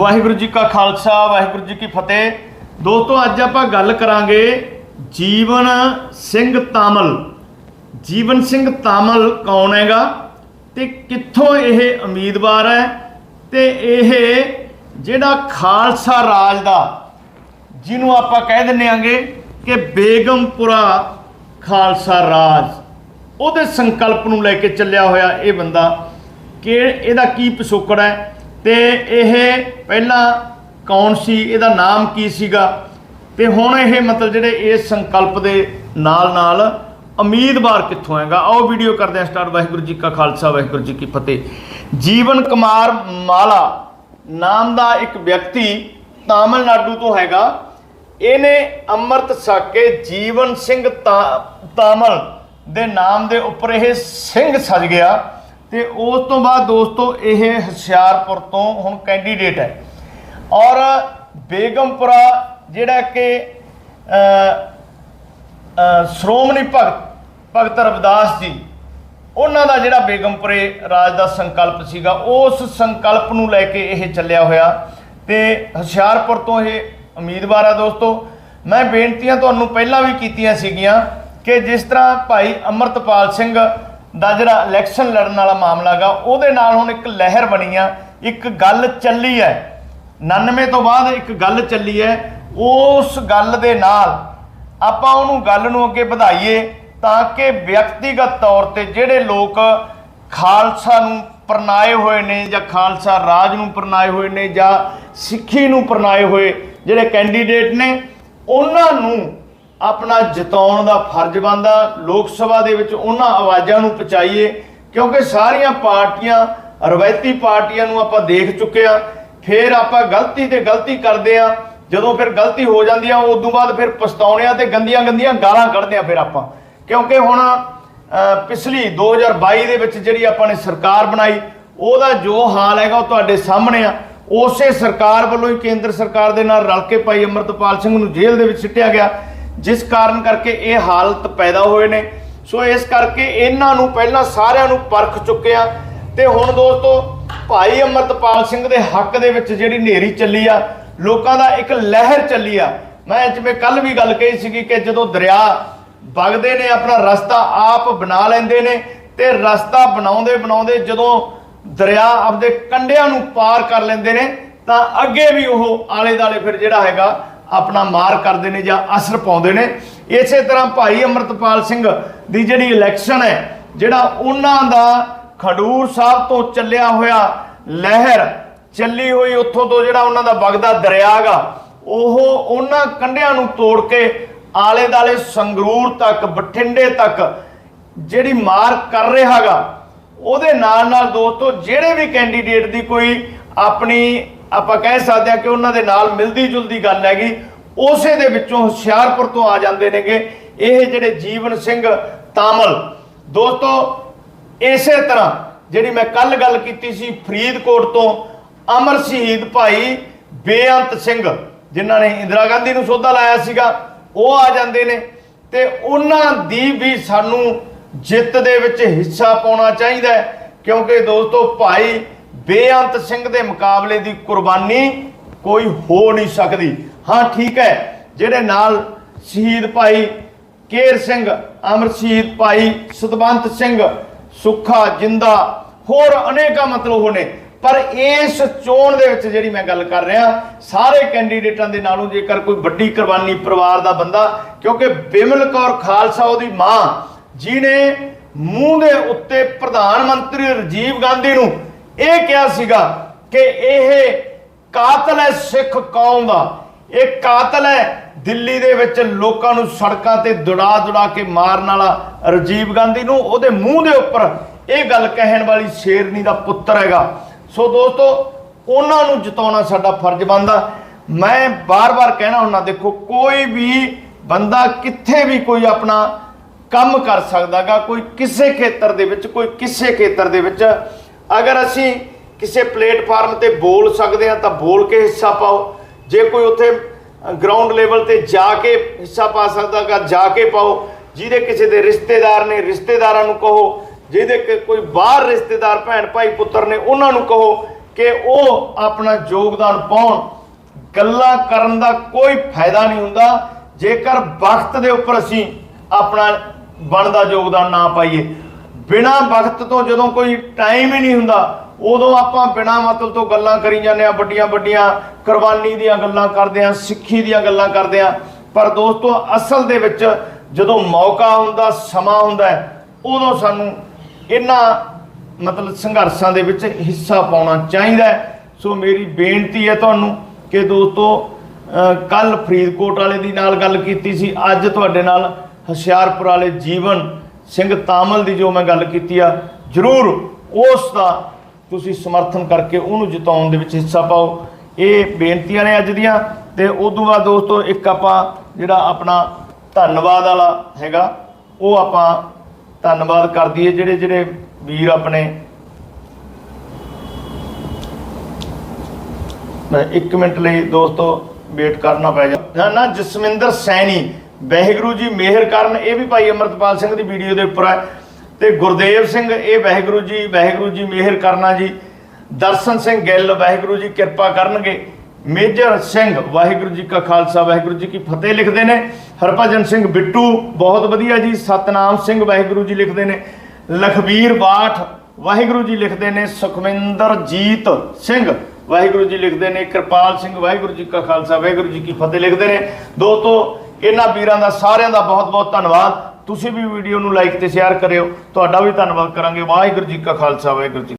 ਵਾਹਿਗੁਰੂ ਜੀ ਕਾ ਖਾਲਸਾ, ਵਾਹਿਗੁਰੂ ਜੀ ਕੀ ਫਤਿਹ। ਦੋਸਤੋ, ਅੱਜ ਆਪਾਂ ਗੱਲ ਕਰਾਂਗੇ ਜੀਵਨ ਸਿੰਘ ਤਾਮਲ। ਜੀਵਨ ਸਿੰਘ ਤਾਮਲ ਕੌਣ ਹੈਗਾ ਤੇ ਕਿੱਥੋਂ ਇਹ ਉਮੀਦਵਾਰ ਹੈ ਤੇ ਇਹ ਜਿਹੜਾ ਖਾਲਸਾ ਰਾਜ ਦਾ, ਜਿਹਨੂੰ ਆਪਾਂ ਕਹਿ ਦਿੰਨੇ ਆਂਗੇ ਕਿ ਬੇਗਮਪੁਰਾ ਖਾਲਸਾ ਰਾਜ। ਉਹਦੇ ਸੰਕਲਪ ਨੂੰ ਲੈ ਕੇ ਚੱਲਿਆ ਹੋਇਆ ਇਹ ਬੰਦਾ ਕਿ ਇਹਦਾ ਕੀ ਪਿਛੋਕੜ ਹੈ ਤੇ ਇਹ ਪਹਿਲਾਂ ਕੌਣ ਸੀ, ਇਹਦਾ ਨਾਮ ਕੀ ਸੀਗਾ? ਤੇ ਹੁਣ ਇਹ ਮਤਲਬ ਜਿਹੜੇ ਇਸ ਸੰਕਲਪ ਦੇ ਨਾਲ ਨਾਲ ਉਮੀਦਵਾਰ ਕਿੱਥੋਂ ਹੈਗਾ? ਆਓ ਵੀਡੀਓ ਕਰਦੇ ਹਾਂ ਸਟਾਰਟ ਵਾਹਿਗੁਰੂ ਜੀ ਕਾ ਖਾਲਸਾ, ਵਾਹਿਗੁਰੂ ਜੀ ਕੀ ਫਤਿਹ। ਜੀਵਨ ਕੁਮਾਰ ਮਾਲਾ ਨਾਮ ਦਾ ਇੱਕ ਵਿਅਕਤੀ ਤਾਮਿਲਨਾਡੂ ਤੋਂ ਹੈਗਾ। ਇਹਨੇ ਅੰਮ੍ਰਿਤ ਛਕ ਕੇ ਜੀਵਨ ਸਿੰਘ ਤਾ- ਤਾਮਲ ਦੇ ਨਾਮ ਦੇ ਉੱਪਰ ਇਹ ਸਿੰਘ ਸਜ ਗਿਆ। ਤੇ ਉਸ ਤੋਂ ਬਾਅਦ ਦੋਸਤੋ ਇਹ ਹੁਸ਼ਿਆਰਪੁਰ ਤੋਂ ਹੁਣ ਕੈਂਡੀਡੇਟ ਹੈ। ਔਰ ਬੇਗਮਪੁਰਾ ਜਿਹੜਾ ਕਿ ਸ਼੍ਰੋਮਣੀ ਭਗਤ ਭਗਤ ਰਵਿਦਾਸ ਜੀ, ਉਹਨਾਂ ਦਾ ਜਿਹੜਾ ਬੇਗਮਪੁਰੇ ਰਾਜ ਦਾ ਸੰਕਲਪ ਸੀਗਾ, ਉਸ ਸੰਕਲਪ ਨੂੰ ਲੈ ਕੇ ਇਹ ਚੱਲਿਆ ਹੋਇਆ। ਤੇ ਹੁਸ਼ਿਆਰਪੁਰ ਤੋਂ ਇਹ ਉਮੀਦਵਾਰ ਆ ਦੋਸਤੋ। ਮੈਂ ਬੇਨਤੀਆਂ ਤੁਹਾਨੂੰ ਪਹਿਲਾਂ ਵੀ ਕੀਤੀਆਂ ਸੀਗੀਆਂ ਕਿ ਜਿਸ ਤਰ੍ਹਾਂ ਭਾਈ ਅਮਰਤਪਾਲ ਸਿੰਘ ਦਾ ਜਿਹੜਾ ਇਲੈਕਸ਼ਨ ਲੜਨ ਵਾਲਾ ਮਾਮਲਾ ਗਾ ਉਹਦੇ ਨਾਲ ਹੁਣ ਇੱਕ ਲਹਿਰ ਬਣੀ ਆ, ਇੱਕ ਗੱਲ ਚੱਲੀ ਹੈ। 99 ਤੋਂ ਬਾਅਦ ਇੱਕ ਗੱਲ ਚੱਲੀ ਹੈ। ਉਸ ਗੱਲ ਦੇ ਨਾਲ ਆਪਾਂ ਉਹਨੂੰ ਗੱਲ ਨੂੰ ਅੱਗੇ ਵਧਾਈਏ ਤਾਂ ਕਿ ਵਿਅਕਤੀਗਤ ਤੌਰ ਤੇ ਜਿਹੜੇ ਲੋਕ ਖਾਲਸਾ ਨੂੰ ਪਰਨਾਏ ਹੋਏ ਨੇ ਜਾਂ ਖਾਲਸਾ ਰਾਜ ਨੂੰ ਪਰਨਾਏ ਹੋਏ ਨੇ ਜਾਂ ਸਿੱਖੀ ਨੂੰ ਪਰਨਾਏ ਹੋਏ ਜਿਹੜੇ ਕੈਂਡੀਡੇਟ ਨੇ, ਉਹਨਾਂ ਨੂੰ ਆਪਣਾ ਜਿਤਾਉਣ ਦਾ ਫਰਜ਼ ਬਣਦਾ ਲੋਕ ਸਭਾ ਦੇ ਵਿੱਚ ਉਹਨਾਂ ਆਵਾਜ਼ਾਂ ਨੂੰ ਪਹੁੰਚਾਈਏ ਕਿਉਂਕਿ ਸਾਰੀਆਂ ਪਾਰਟੀਆਂ ਰਵਾਇਤੀ ਪਾਰਟੀਆਂ ਨੂੰ ਆਪਾਂ ਦੇਖ ਚੁੱਕੇ ਆ ਫਿਰ ਆਪਾਂ ਗਲਤੀ ਤੇ ਗਲਤੀ ਕਰਦੇ ਆ ਜਦੋਂ ਫਿਰ ਗਲਤੀ ਹੋ ਜਾਂਦੀ ਆ ਉਸ ਤੋਂ ਬਾਅਦ ਫਿਰ ਪਛਤਾਉਣੇ ਆ ਤੇ ਗੰਦੀਆਂ ਗੰਦੀਆਂ ਗਾਲਾਂ ਕੱਢਦੇ ਆ ਫਿਰ ਆਪਾਂ। ਕਿਉਂਕਿ ਹੁਣ ਅ, ਪਿਛਲੀ 2022 ਦੇ ਵਿੱਚ ਜਿਹੜੀ ਆਪਾਂ ਨੇ ਸਰਕਾਰ ਬਣਾਈ ਉਹਦਾ ਜੋ ਹਾਲ ਹੈਗਾ ਉਹ ਤੁਹਾਡੇ ਸਾਹਮਣੇ ਆ। ਉਸੇ ਸਰਕਾਰ ਵੱਲੋਂ ਹੀ ਕੇਂਦਰ ਸਰਕਾਰ ਦੇ ਨਾਲ ਰਲ ਕੇ ਭਾਈ ਅਮਰਤਪਾਲ ਸਿੰਘ ਨੂੰ ਜੇਲ੍ਹ ਦੇ ਵਿੱਚ ਸਿੱਟਿਆ ਗਿਆ। ਜਿਸ ਕਾਰਨ ਕਰਕੇ ਇਹ ਹਾਲਤ ਪੈਦਾ ਹੋਏ ਨੇ। ਸੋ ਇਸ ਕਰਕੇ ਇਹਨਾਂ ਨੂੰ ਪਹਿਲਾਂ ਸਾਰਿਆਂ ਨੂੰ ਪਰਖ ਚੁੱਕਿਆ ਤੇ ਹੁਣ ਦੋਸਤੋ, ਭਾਈ ਅਮਰਤਪਾਲ ਸਿੰਘ ਦੇ ਹੱਕ ਦੇ ਵਿੱਚ ਜਿਹੜੀ ਨੇਰੀ ਚੱਲੀ ਆ, ਲੋਕਾਂ ਦਾ ਇੱਕ ਲਹਿਰ ਚੱਲੀ ਆ। ਮੈਂ ਜਿਵੇਂ ਕੱਲ ਵੀ ਗੱਲ ਕਹੀ ਸੀਗੀ ਕਿ ਜਦੋਂ ਦਰਿਆ ਵਗਦੇ ਨੇ, ਆਪਣਾ ਰਸਤਾ ਆਪ ਬਣਾ ਲੈਂਦੇ ਨੇ ਤੇ ਰਸਤਾ ਬਣਾਉਂਦੇ ਬਣਾਉਂਦੇ ਜਦੋਂ ਦਰਿਆ ਆਪਦੇ ਕੰਢਿਆਂ ਨੂੰ ਪਾਰ ਕਰ ਲੈਂਦੇ ਨੇ, ਤਾਂ ਅੱਗੇ ਵੀ ਉਹ ਆਲੇ ਦਾਲੇ ਫਿਰ ਜਿਹੜਾ ਹੈਗਾ ਆਪਣਾ ਮਾਰ ਕਰਦੇ ਨੇ ਜਾਂ ਅਸਰ ਪਾਉਂਦੇ ਨੇ। ਇਸੇ ਤਰ੍ਹਾਂ ਭਾਈ ਅਮਰਤਪਾਲ ਸਿੰਘ ਦੀ ਜਿਹੜੀ ਇਲੈਕਸ਼ਨ ਹੈ, ਜਿਹੜਾ ਉਹਨਾਂ ਦਾ ਖਡੂਰ ਸਾਹਿਬ ਤੋਂ ਚੱਲਿਆ ਹੋਇਆ ਲਹਿਰ ਚੱਲੀ ਹੋਈ ਉੱਥੋਂ ਤੋਂ ਜਿਹੜਾ ਉਹਨਾਂ ਦਾ ਵਗਦਾ ਦਰਿਆ ਗਾ ਉਹ ਉਹਨਾਂ ਕੰਢਿਆਂ ਨੂੰ ਤੋੜ ਕੇ ਆਲੇ ਦਾਲੇ ਸੰਗਰੂਰ ਤੱਕ, ਬਠਿੰਡੇ ਤੱਕ ਜਿਹੜੀ ਮਾਰ ਕਰ ਰਿਹਾਗਾ ਉਹਦੇ ਨਾਲ ਨਾਲ ਦੋਸਤੋ, ਜਿਹੜੇ ਵੀ ਕੈਂਡੀਡੇਟ ਦੀ ਕੋਈ ਆਪਣੀ ਆਪਾਂ ਕਹਿ ਸਕਦੇ ਆ ਕਿ ਉਹਨਾਂ ਦੇ ਨਾਲ ਮਿਲਦੀ ਜੁਲਦੀ ਗੱਲ ਹੈਗੀ। ਉਸੇ ਦੇ ਵਿੱਚੋਂ ਹੁਸ਼ਿਆਰਪੁਰ ਤੋਂ ਆ ਜਾਂਦੇ ਨੇਗੇ। ਇਹ ਜਿਹੜੇ ਜੀਵਨ ਸਿੰਘ ਤਾਮਲ, ਦੋਸਤੋ, ਇਸੇ ਤਰ੍ਹਾਂ ਜਿਹੜੀ ਮੈਂ ਕੱਲ ਗੱਲ ਕੀਤੀ ਸੀ ਫਰੀਦਕੋਟ ਤੋਂ, ਅਮਰ ਸ਼ਹੀਦ ਭਾਈ ਬੇਅੰਤ ਸਿੰਘ, ਜਿਨ੍ਹਾਂ ਨੇ ਇੰਦਰਾ ਗਾਂਧੀ ਨੂੰ ਸੋਧਾ ਲਾਇਆ ਸੀਗਾ, ਉਹ ਆ ਜਾਂਦੇ ਨੇ। ਤੇ ਉਹਨਾਂ ਦੀ ਵੀ ਸਾਨੂੰ ਜਿੱਤ ਦੇ ਵਿੱਚ ਹਿੱਸਾ ਪਾਉਣਾ ਚਾਹੀਦਾ ਕਿਉਂਕਿ ਦੋਸਤੋ ਭਾਈ ਬੇਅੰਤ ਸਿੰਘ ਦੇ ਮੁਕਾਬਲੇ ਦੀ ਕੁਰਬਾਨੀ ਕੋਈ ਹੋ ਨਹੀਂ ਸਕਦੀ। ਹਾਂ, ਠੀਕ ਹੈ, ਜਿਹੜੇ ਨਾਲ ਸ਼ਹੀਦ ਭਾਈ ਕੇਰ ਸਿੰਘ, ਅਮਰ ਸ਼ਹੀਦ ਭਾਈ ਸਤਵੰਤ ਸਿੰਘ, ਸੁੱਖਾ, ਜਿੰਦਾ, ਹੋਰ ਅਨੇਕਾਂ ਮਤਲਬ ਹੋਣੇ। ਪਰ ਇਸ ਚੋਣ ਦੇ ਵਿੱਚ ਜਿਹੜੀ ਮੈਂ ਗੱਲ ਕਰ ਰਿਹਾ, ਸਾਰੇ ਕੈਂਡੀਡੇਟਾਂ ਦੇ ਨਾਲੋਂ ਜੇਕਰ ਕੋਈ ਵੱਡੀ ਕੁਰਬਾਨੀ ਪਰਿਵਾਰ ਦਾ ਬੰਦਾ, ਕਿਉਂਕਿ ਬਿਮਲ ਕੌਰ ਖਾਲਸਾ ਉਹਦੀ ਮਾਂ, ਜਿਹਨੇ ਮੂੰਹ ਦੇ ਉੱਤੇ ਪ੍ਰਧਾਨ ਮੰਤਰੀ ਰਾਜੀਵ ਗਾਂਧੀ ਨੂੰ ਇਹ ਕਿਹਾ ਸੀਗਾ ਕਿ ਇਹ ਕਾਤਲ ਹੈ ਸਿੱਖ ਕੌਮ ਦਾ। ਇਹ ਕਾਤਲ ਹੈ ਦਿੱਲੀ ਦੇ ਵਿੱਚ ਲੋਕਾਂ ਨੂੰ ਸੜਕਾਂ ਤੇ ਦੁੜਾ ਦੁੜਾ ਕੇ ਮਾਰਨ ਵਾਲਾ ਰਾਜੀਵ ਗਾਂਧੀ ਨੂੰ। ਉਹਦੇ ਮੂੰਹ ਦੇ ਉੱਪਰ ਇਹ ਗੱਲ ਕਹਿਣ ਵਾਲੀ ਸ਼ੇਰਨੀ ਦਾ ਪੁੱਤਰ ਹੈਗਾ। ਸੋ ਦੋਸਤੋ, ਉਹਨਾਂ ਨੂੰ ਜਿਤਾਉਣਾ ਸਾਡਾ ਫਰਜ਼ ਬਣਦਾ। ਮੈਂ ਬਾਰ-ਬਾਰ ਕਹਿਣਾ ਹੁੰਦਾ, ਦੇਖੋ, ਕੋਈ ਵੀ ਬੰਦਾ ਕਿੱਥੇ ਵੀ ਕੋਈ ਆਪਣਾ ਕੰਮ ਕਰ ਸਕਦਾਗਾ ਕੋਈ ਕਿਸੇ ਖੇਤਰ ਦੇ ਵਿੱਚ, ਕੋਈ ਕਿਸੇ ਖੇਤਰ ਦੇ ਵਿੱਚ ਅਗਰ ਅਸੀਂ ਕਿਸੇ ਪਲੇਟਫਾਰਮ ਤੇ ਬੋਲ ਸਕਦੇ ਹਾਂ ਤਾਂ ਬੋਲ ਕੇ ਹਿੱਸਾ ਪਾਓ। ਜੇ ਕੋਈ ਉੱਥੇ ਗਰਾਊਂਡ ਲੈਵਲ ਤੇ ਜਾ ਕੇ ਹਿੱਸਾ ਪਾ ਸਕਦਾਗਾ ਜਾ ਕੇ ਪਾਓ। ਜਿਹਦੇ ਕਿਸੇ ਦੇ ਰਿਸ਼ਤੇਦਾਰ ਨੇ, ਰਿਸ਼ਤੇਦਾਰਾਂ ਨੂੰ ਕਹੋ। ਜਿਹਦੇ ਕਿ, ਕੋਈ ਬਾਹਰ ਰਿਸ਼ਤੇਦਾਰ ਭੈਣ ਭਾਈ ਪੁੱਤਰ ਨੇ, ਉਹਨਾਂ ਨੂੰ ਕਹੋ ਕਿ ਉਹ ਆਪਣਾ ਯੋਗਦਾਨ ਪਾਉਣ। ਗੱਲਾਂ ਕਰਨ ਦਾ ਕੋਈ ਫਾਇਦਾ ਨਹੀਂ ਹੁੰਦਾ। ਜੇਕਰ ਵਕਤ ਦੇ ਉੱਪਰ ਅਸੀਂ ਆਪਣਾ ਬਣਦਾ ਯੋਗਦਾਨ ਨਾ ਪਾਈਏ ਬਿਨਾ ਵਕਤ ਤੋਂ ਜਦੋਂ ਕੋਈ ਟਾਈਮ ਹੀ ਨਹੀਂ ਹੁੰਦਾ, ਉਦੋਂ ਆਪਾਂ ਬਿਨਾ ਮਤਲਬ ਤੋਂ ਗੱਲਾਂ ਕਰੀ ਜਾਂਦੇ ਆ ਵੱਡੀਆਂ ਵੱਡੀਆਂ ਕੁਰਬਾਨੀ ਦੀਆਂ ਗੱਲਾਂ ਕਰਦੇ ਆ ਸਿੱਖੀ ਦੀਆਂ ਗੱਲਾਂ ਕਰਦੇ ਆ ਪਰ ਦੋਸਤੋ, ਅਸਲ ਦੇ ਵਿੱਚ ਜਦੋਂ ਮੌਕਾ ਹੁੰਦਾ, ਸਮਾਂ ਹੁੰਦਾ ਉਦੋਂ ਸਾਨੂੰ ਇਹਨਾਂ ਮਤਲਬ ਸੰਘਰਸ਼ਾਂ ਦੇ ਵਿੱਚ ਹਿੱਸਾ ਪਾਉਣਾ ਚਾਹੀਦਾ ਸੋ ਮੇਰੀ ਬੇਨਤੀ ਹੈ ਤੁਹਾਨੂੰ ਕਿ ਦੋਸਤੋ ਕੱਲ ਫਰੀਦਕੋਟ ਵਾਲੇ ਦੀ ਨਾਲ ਗੱਲ ਕੀਤੀ ਸੀ, ਅੱਜ ਤੁਹਾਡੇ ਨਾਲ ਹੁਸ਼ਿਆਰਪੁਰ ਵਾਲੇ ਜੀਵਨ ਸਿੰਘ ਤਾਮਲ ਦੀ ਜੋ ਮੈਂ ਗੱਲ ਕੀਤੀ ਆ, ਜਰੂਰ ਉਸ ਦਾ ਤੁਸੀਂ ਸਮਰਥਨ ਕਰਕੇ ਉਹਨੂੰ ਜਿਤਾਉਣ ਦੇ ਵਿੱਚ ਹਿੱਸਾ ਪਾਓ। ਇਹ ਬੇਨਤੀਆਂ ਨੇ ਅੱਜ ਦੀਆਂ ਤੇ ਉਸ ਤੋਂ ਬਾਅਦ ਦੋਸਤੋ ਇੱਕ ਆਪਾਂ ਜਿਹੜਾ ਆਪਣਾ ਧੰਨਵਾਦ ਵਾਲਾ ਹੈਗਾ, ਉਹ ਆਪਾਂ ਧੰਨਵਾਦ ਕਰ ਦਈਏ ਜਿਹੜੇ ਜਿਹੜੇ ਵੀਰ ਆਪਣੇ। ਮੈਂ 1 ਮਿੰਟ ਲਈ ਦੋਸਤੋ ਵੇਟ ਕਰਨਾ ਪੈ ਜਾ। ਨਾ, ਜਸਵਿੰਦਰ ਸੈਣੀ। ਵਾਹਿਗੁਰੂ ਜੀ ਮਿਹਰ ਕਰਨ ਇਹ ਵੀ ਭਾਈ ਅਮਰਤਪਾਲ ਸਿੰਘ ਦੀ ਵੀਡੀਓ ਦੇ ਉੱਪਰ ਹੈ ਤੇ ਗੁਰਦੇਵ ਸਿੰਘ ਇਹ ਵਾਹਿਗੁਰੂ ਜੀ ਵਾਹਿਗੁਰੂ ਜੀ ਮਿਹਰ ਕਰਨਾ ਜੀ ਦਰਸ਼ਨ ਸਿੰਘ ਗਿੱਲ ਵਾਹਿਗੁਰੂ ਜੀ ਕਿਰਪਾ ਕਰਨਗੇ ਮੇਜਰ ਸਿੰਘ ਵਾਹਿਗੁਰੂ ਜੀ ਕਾ ਖਾਲਸਾ ਵਾਹਿਗੁਰੂ ਜੀ ਕੀ ਫਤਿਹ ਲਿਖਦੇ ਨੇ ਹਰਭਜਨ ਸਿੰਘ ਬਿੱਟੂ ਬਹੁਤ ਵਧੀਆ ਜੀ ਸਤਨਾਮ ਸਿੰਘ ਵਾਹਿਗੁਰੂ ਜੀ ਲਿਖਦੇ ਨੇ ਲਖਬੀਰ ਬਾਠ ਵਾਹਿਗੁਰੂ ਜੀ ਲਿਖਦੇ ਨੇ ਸੁਖਵਿੰਦਰਜੀਤ ਸਿੰਘ ਵਾਹਿਗੁਰੂ ਜੀ ਲਿਖਦੇ ਨੇ ਕਿਰਪਾਲ ਸਿੰਘ ਵਾਹਿਗੁਰੂ ਜੀ ਕਾ ਖਾਲਸਾ ਵਾਹਿਗੁਰੂ ਜੀ ਕੀ ਫਤਿਹ ਲਿਖਦੇ ਨੇ ਦੋਸਤੋ ਇਹਨਾਂ ਵੀਰਾਂ ਦਾ ਸਾਰਿਆਂ ਦਾ ਬਹੁਤ ਬਹੁਤ ਧੰਨਵਾਦ। ਤੁਸੀਂ ਵੀ ਵੀਡੀਓ ਨੂੰ ਲਾਈਕ ਤੇ ਸ਼ੇਅਰ ਕਰਿਓ। ਤੁਹਾਡਾ ਵੀ ਧੰਨਵਾਦ ਕਰਾਂਗੇ। ਵਾਹਿਗੁਰੂ ਜੀ ਕਾ ਖਾਲਸਾ, ਵਾਹਿਗੁਰੂ ਜੀ